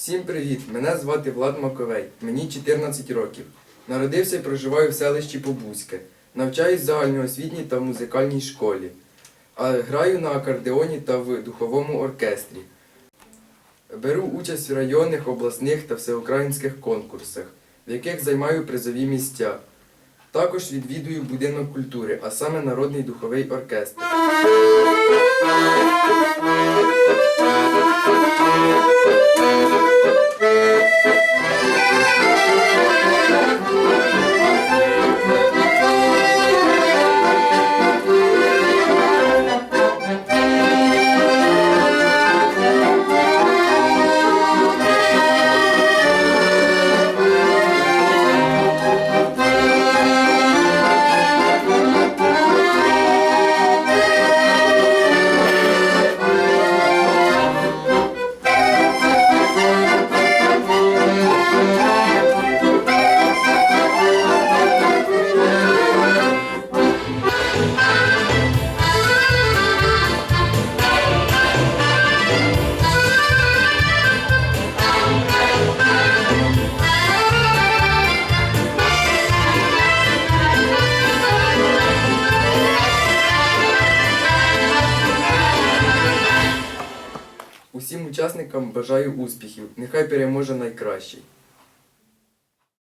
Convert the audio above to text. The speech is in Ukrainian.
Всім привіт! Мене звати Влад Маковей, мені 14 років. Народився і проживаю в селищі Побузьке. Навчаюсь в загальноосвітній та музикальній школі. А граю на акордеоні та в духовому оркестрі. Беру участь в районних, обласних та всеукраїнських конкурсах, в яких займаю призові місця. Також відвідую будинок культури, а саме Народний духовий оркестр. Усім учасникам бажаю успіхів. Нехай переможе найкращий.